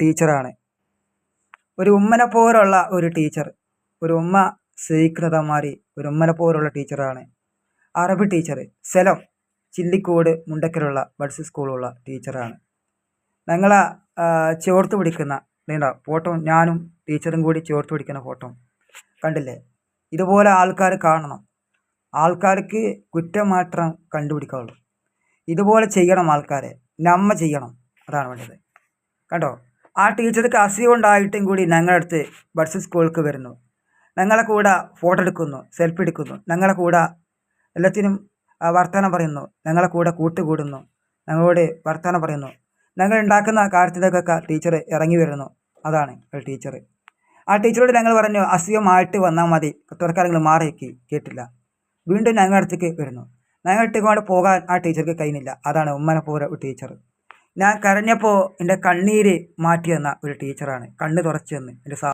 ടീച്ചറാണ്. ഒരു ഉമ്മനെ പോലുള്ള ഒരു ടീച്ചർ ഒരു ഉമ്മ സ്നേഹിക്കുന്നത് മാതിരി ഒരു ഉമ്മനെ പോലുള്ള ടീച്ചറാണ്. അറബി ടീച്ചർ സെലം ചില്ലിക്കോട് മുണ്ടക്കലുള്ള ബഡ്സ് സ്കൂളുള്ള ടീച്ചറാണ്. ഞങ്ങളെ ചേർത്ത് പിടിക്കുന്ന നീണ്ട ഫോട്ടോ ഞാനും ടീച്ചറും കൂടി ചേർത്ത് പിടിക്കുന്ന ഫോട്ടോ കണ്ടില്ലേ? ഇതുപോലെ ആൾക്കാർ കാണണം. ആൾക്കാർക്ക് കുറ്റം മാത്രം കണ്ടുപിടിക്കാവുള്ളൂ. ഇതുപോലെ ചെയ്യണം ആൾക്കാരെ. നമ്മ ചെയ്യണം. അതാണ് വേണ്ടത്. കണ്ടോ? ആ ടീച്ചർക്ക് അസുഖം ഉണ്ടായിട്ടും കൂടി ഞങ്ങളുടെ അടുത്ത് ബഡ്സ് സ്കൂൾക്ക് വരുന്നു. ഞങ്ങളെ കൂടെ ഫോട്ടോ എടുക്കുന്നു സെൽഫി എടുക്കുന്നു. ഞങ്ങളെ കൂടെ എല്ലാത്തിനും വർത്തമാനം പറയുന്നു. ഞങ്ങളെ കൂടെ കൂട്ടുകൂടുന്നു. ഞങ്ങളോട് വർത്തമാനം പറയുന്നു. ഞങ്ങൾ ഉണ്ടാക്കുന്ന കാര്യത്തിലേക്കൊക്കെ ടീച്ചർ ഇറങ്ങി വരുന്നു. അതാണ് ഒരു ടീച്ചർ ആ ടീച്ചറോട് ഞങ്ങൾ പറഞ്ഞു അസുഖമായിട്ട് വന്നാൽ മതി. തുറക്കാരെങ്കിലും മാറി കേട്ടില്ല. വീണ്ടും ഞങ്ങളുടെ അടുത്തേക്ക് വരുന്നു. ഞങ്ങൾ ഇട്ടുകൊണ്ട് പോകാൻ ആ ടീച്ചർക്ക് കഴിയുന്നില്ല അതാണ് ഉമ്മനെ പോലെ ഒരു ടീച്ചർ ഞാൻ കരഞ്ഞപ്പോൾ എന്റെ കണ്ണീര് മാറ്റി തന്ന ഒരു ടീച്ചറാണ്. കണ്ണ് തുറച്ചു തന്ന് എന്റെ സാ